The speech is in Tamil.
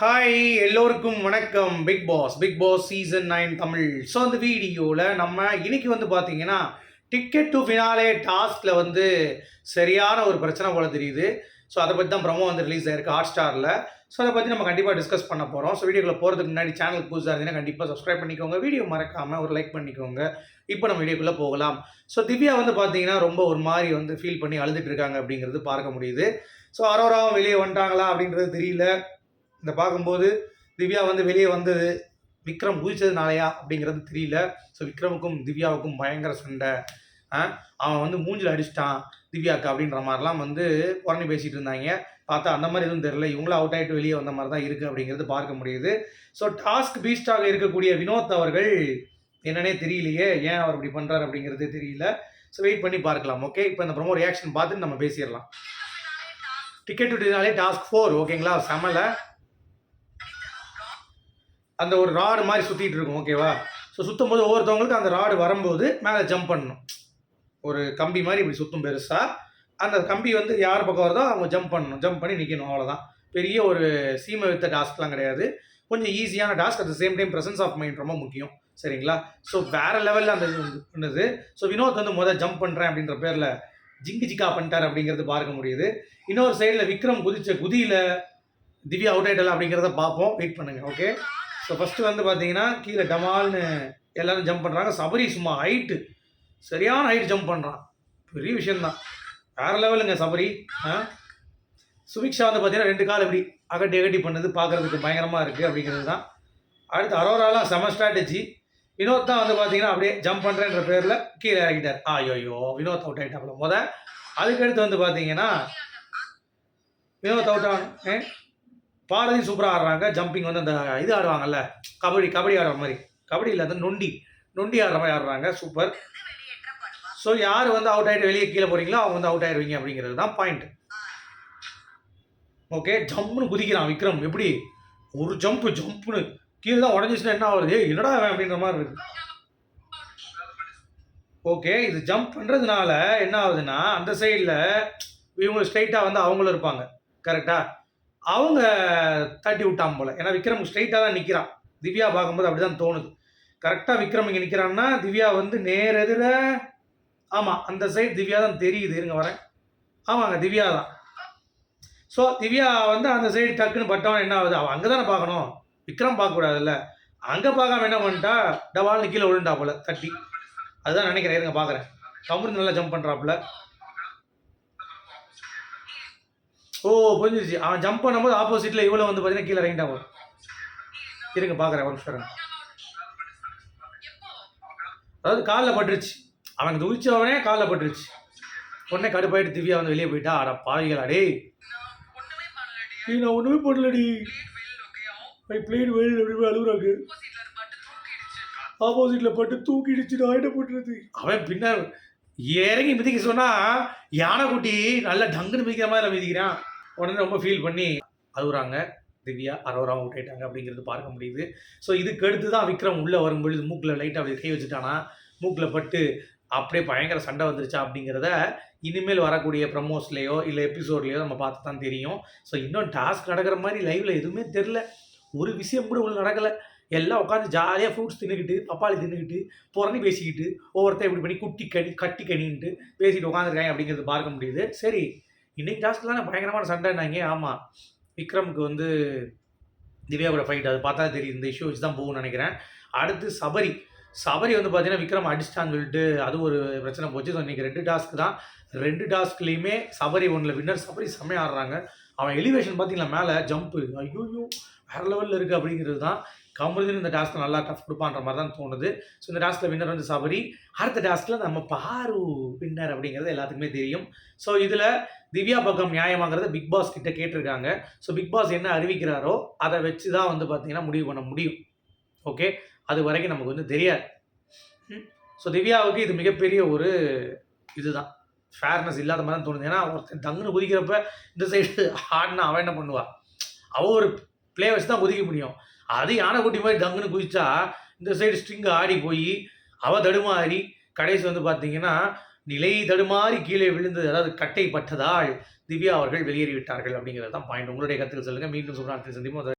ஹாய் எல்லோருக்கும் வணக்கம். Bigg Boss Bigg Boss season nine Tamil. So அந்த வீடியோவில் நம்ம இன்னைக்கு வந்து பார்த்தீங்கன்னா டிக்கெட் டு ஃபினாலே டாஸ்கில் வந்து சரியான ஒரு பிரச்சனை போல தெரியுது. ஸோ அதை பற்றி தான் ப்ரமோ வந்து ரிலீஸ் ஆயிருக்கு ஹாட் ஸ்டாரில் ஸோ அதை பற்றி நம்ம கண்டிப்பாக டிஸ்கஸ் பண்ண போகிறோம் ஸோ வீடியோக்குள்ள போகிறதுக்கு முன்னாடி சேனல் புதுசாக இருந்தீங்கன்னா கண்டிப்பாக சப்ஸ்கிரைப் பண்ணிக்கோங்க. வீடியோ மறக்காமல் ஒரு லைக் பண்ணிக்கோங்க. இப்போ நம்ம வீடியோக்குள்ளே போகலாம். ஸோ திவ்யா வந்து பார்த்தீங்கன்னா ரொம்ப ஒரு மாதிரி வந்து ஃபீல் பண்ணி அழுதுட்டு இருக்காங்க அப்படிங்கிறது பார்க்க முடியுது. ஸோ அரோராவும் வெளியே வந்துட்டாங்களா அப்படின்றது தெரியல. இந்த பார்க்கும்போது திவ்யா வந்து வெளியே வந்தது விக்ரம் குதிச்சதுனாலயா அப்படிங்கிறது தெரியல. ஸோ விக்ரமுக்கும் திவ்யாவுக்கும் பயங்கர சண்டை. ஆ, அவன் வந்து மூஞ்சில் அடிச்சிட்டான் திவ்யாக்கு அப்படின்ற மாதிரிலாம் வந்து உடனே பேசிகிட்டு இருந்தாங்க. பார்த்தா அந்த மாதிரி எதுவும் தெரியல. இவங்களும் அவுட் ஆகிட்டு வெளியே வந்த மாதிரி தான் இருக்குது அப்படிங்கிறது பார்க்க முடியுது. ஸோ டாஸ்க் பீஸ்டாக இருக்கக்கூடிய வினோத் அவர்கள் என்னன்னே தெரியலையே. ஏன் அவர் இப்படி பண்ணுறாரு அப்படிங்கிறது தெரியல. ஸோ வெயிட் பண்ணி பார்க்கலாம். ஓகே இப்போ இந்த ப்ரொமோ ரியாக்ஷன் பார்த்துட்டு நம்ம பேசிடலாம். டிக்கெட் விட்டுனாலே டாஸ்க் ஃபோர் ஓகேங்களா செமலை அந்த ஒரு ராடு மாதிரி சுற்றிட்டு இருக்கும் ஓகேவா ஸோ சுற்றும் போது ஒவ்வொருத்தவங்களுக்கு அந்த ராடு வரும்போது மேலே ஜம்ப் பண்ணணும். ஒரு கம்பி மாதிரி இப்படி சுற்றும் பெருசாக அந்த கம்பி வந்து யார் பக்கம் வருதோ அவங்க ஜம்ப் பண்ணணும். ஜம்ப் பண்ணி நிற்கணும் அவ்வளோதான் பெரிய ஒரு சீமை வித்த டாஸ்க்லாம் கிடையாது. கொஞ்சம் ஈஸியான task at same time presence of mind ரொம்ப முக்கியம். சரிங்களா? ஸோ வேறு லெவலில் அந்த பண்ணுது. ஸோ வினோத் வந்து முதல் ஜம்ப் பண்ணுறேன் அப்படின்ற பேரில் ஜிங்கு ஜிக்கா பண்ணிட்டார் அப்படிங்கிறது பார்க்க முடியுது. இன்னொரு சைடில் விக்ரம் குதிச்ச குதியில் திவ்யா அவுட் ஆயிட்டலாம் அப்படிங்கிறத பார்ப்போம். வெயிட் பண்ணுங்கள் ஓகே ஸோ ஃபஸ்ட்டு வந்து பார்த்தீங்கன்னா கீழே டமால்னு எல்லோரும் ஜம்ப் பண்ணுறாங்க சபரி சும்மா ஹைட்டு சரியான ஹைட் ஜம்ப் பண்ணுறான் பெரிய விஷயந்தான் வேறு லெவலுங்க சபரி ஆ? சுபிக்ஷா வந்து பார்த்தீங்கன்னா ரெண்டு கால் இப்படி அகட்டி அகட்டி பண்ணது பார்க்குறதுக்கு பயங்கரமாக இருக்குது அப்படிங்கிறது தான் அடுத்து அரோராலாம் செம ஸ்ட்ராட்டஜி வினோத் தான் வந்து பார்த்தீங்கன்னா அப்படியே ஜம்ப் பண்ணுறேன்ற பேரில் கீழே இறக்கிட்டார் ஐயோ வினோத் அவுட் ஆகிட்டாப்புல முத அதுக்கடுத்து வந்து பார்த்தீங்கன்னா வினோத் அவுட் ஆன பாரதி சூப்பராக ஆடுறாங்க. ஜம்பிங் வந்து அந்த இது ஆடுவாங்கல்ல கபடி கபடி ஆடுற மாதிரி. கபடி இல்லை அந்த நொண்டி. நொண்டி ஆடுற மாதிரி ஆடுறாங்க. சூப்பர் ஸோ யார் வந்து அவுட் ஆகிட்டு வெளியே கீழே போகிறீங்களோ அவங்க வந்து அவுட் ஆயிடுவீங்க அப்படிங்கிறது தான் பாயிண்ட் ஓகே ஜம்ப்னு குதிக்கிறான் விக்ரம். எப்படி? ஒரு ஜம்ப்பு ஜம்ப்னு கீழே தான் உடஞ்சிச்சுன்னா என்ன ஆகுது என்னடா அவன் அப்படின்ற மாதிரி இருக்கு. ஓகே இது ஜம்ப் பண்ணுறதுனால என்ன ஆகுதுன்னா அந்த சைடில் இவங்க ஸ்ட்ரைட்டாக வந்து அவங்களும் இருப்பாங்க. கரெக்டாக அவங்க தட்டி விட்டான் போல. ஏன்னா விக்ரம் ஸ்ட்ரைட்டாக தான் நிற்கிறான் திவ்யா பார்க்கும்போது அப்படி தான் தோணுது கரெக்டாக விக்ரம் இங்கே நிற்கிறான்னா திவ்யா வந்து நேர் எதிர ஆமாம் அந்த சைடு திவ்யா தான் தெரியுது. இருங்க வரேன். ஆமாங்க திவ்யா தான். ஸோ திவ்யா வந்து அந்த சைடு டக்குன்னு பட்டவன் என்ன ஆகுது? அவன் அங்கே தானே பார்க்கணும். விக்ரம் பார்க்கக்கூடாதுல்ல. அங்கே பார்க்காம என்ன பண்ணிட்டா டவால்னு கீழே விழுண்டா போல தட்டி. அதுதான் நினைக்கிறேன். இருங்க பார்க்குறேன். கமுரு நல்லா ஜம்ப் பண்ணுறாப்புல ஓ புரிஞ்சிருச்சு. அவன் ஜம்ப் பண்ணும்போது ஆப்போசிட்டில் இவ்வளோ வந்து பார்த்தீங்கன்னா கீழே இறங்கிட்டான் இருங்க பார்க்குறேன் ஒரு நிமிஷம் அதாவது காலில் பட்டுருச்சு. அவனுக்கு துவிச்சவனே காலில் பட்டுருச்சு. உடனே கடுப்பாயிட்டு திவ்யா வந்து வெளியே போயிட்டா. அட பாவிகளா டேய். நான் ஒன்றுமே பண்ணலடி. ஐ பிளேட் வெல் அப்படி அழுகுறாங்க. ஆப்போசிட்ல பட்டு தூக்கிடுச்சு. நான் என்ன பண்ணுறது அவன் பின்னர் இறங்கி மிதிக்க சொன்னா யானைக்குட்டி நல்லா டங்குன்னு மிதிக்கிற மாதிரி மிதிக்கிறான். உடனே ரொம்ப ஃபீல் பண்ணி அழுகுறாங்க திவ்யா அரோராவும் அவுட் ஆயிட்டாங்க அப்படிங்கிறது பார்க்க முடியுது. ஸோ இதுக்கு அடுத்து தான் விக்ரம் உள்ளே வரும்பொழுது மூக்கில் லைட்டாக அப்படி கை வச்சுட்டானா? மூக்கில் பட்டு அப்படியே பயங்கர சண்டை வந்துருச்சா அப்படிங்கிறத இனிமேல் வரக்கூடிய ப்ரமோஸ்லேயோ இல்லை எபிசோட்லேயோ நம்ம பார்த்து தான் தெரியும். ஸோ இன்னும் டாஸ்க் நடக்கிற மாதிரி லைவில் எதுவுமே தெரில ஒரு விஷயம் கூட உள்ள நடக்கலை. எல்லாம் உட்காந்து ஜாலியாக ஃப்ரூட்ஸ் தின்னுக்கிட்டு பப்பாளி தின்னுக்கிட்டு புறணி பேசிக்கிட்டு ஒவ்வொருத்தர் இப்படி பண்ணி குட்டி கனி கட்டி கனின்ட்டு பேசிட்டு உட்காந்துருக்காங்க அப்படிங்கிறது பார்க்க முடியுது. சரி இன்னைக்கு டாஸ்க்லாம் பயங்கரமான சண்டைனாங்க ஆமாம் விக்ரமுக்கு வந்து திவ்யா கூட ஃபைட் அது பார்த்தா தெரியும் இந்த இஷ்யூ வச்சு தான் போகும்னு நினைக்கிறேன். அடுத்து சபரி. சபரி வந்து பார்த்தீங்கன்னா விக்ரம் அடிச்சிட்டான்னு சொல்லிட்டு அது ஒரு பிரச்சனை போச்சு. ஸோ இன்றைக்கி ரெண்டு டாஸ்க் தான். ரெண்டு டாஸ்க்லேயுமே சபரி ஒன்றில் வின்னர் சபரி செம்மையாக ஆடுறாங்க. அவன் எலிவேஷன் பார்த்தீங்களா மேலே? ஜம்ப்பு ஐயோ வேறு லெவலில் இருக்குது அப்படிங்கிறது தான் கமலுதீன் இந்த டாஸ்க்கு நல்லா டஃப் கொடுப்பான்ற மாதிரி தான் தோணுது. ஸோ இந்த டாஸ்கில் வின்னர் வந்து சபரி. அடுத்த டாஸ்க்கில் நம்ம பாரு வின்னர் அப்படிங்கிறது எல்லாத்துக்குமே தெரியும். ஸோ இதில் திவ்யா பக்கம் நியாயமாகிறத பிக் பாஸ் கிட்ட கேட்டிருக்காங்க. ஸோ பிக் பாஸ் என்ன அறிவிக்கிறாரோ அதை வச்சு தான் வந்து பார்த்தீங்கன்னா முடிவு பண்ண முடியும். ஓகே அது வரைக்கும் நமக்கு வந்து தெரியாது. ஸோ திவ்யாவுக்கு இது மிகப்பெரிய ஒரு இதுதான். ஃபேர்னஸ் இல்லாத மாதிரி தான் தோணுது. ஏன்னா ஒருத்தன் தங்குன்னு குதிக்கிறப்ப இந்த சைடு ஆடினா அவன் என்ன பண்ணுவா? அவள் ஒரு ப்ளே வச்சு தான் குதிக்க முடியும். அது யானைக்குட்டி மாதிரி தங்குன்னு குதிச்சா இந்த சைடு ஸ்ட்ரிங் ஆடி போய் அவள் தடுமாறி கடைசி வந்து பார்த்தீங்கன்னா நிலை தடுமாறி கீழே விழுந்தது அதாவது கட்டை பட்டதால் திவ்யா அவர்கள் வெளியேறி விட்டார்கள் அப்படிங்கிறது தான் பாயிண்ட் உங்களுடைய கருத்துக்கள் சொல்லுங்கள் மீண்டும் சுப்ராத்தில் சந்திப்போம்.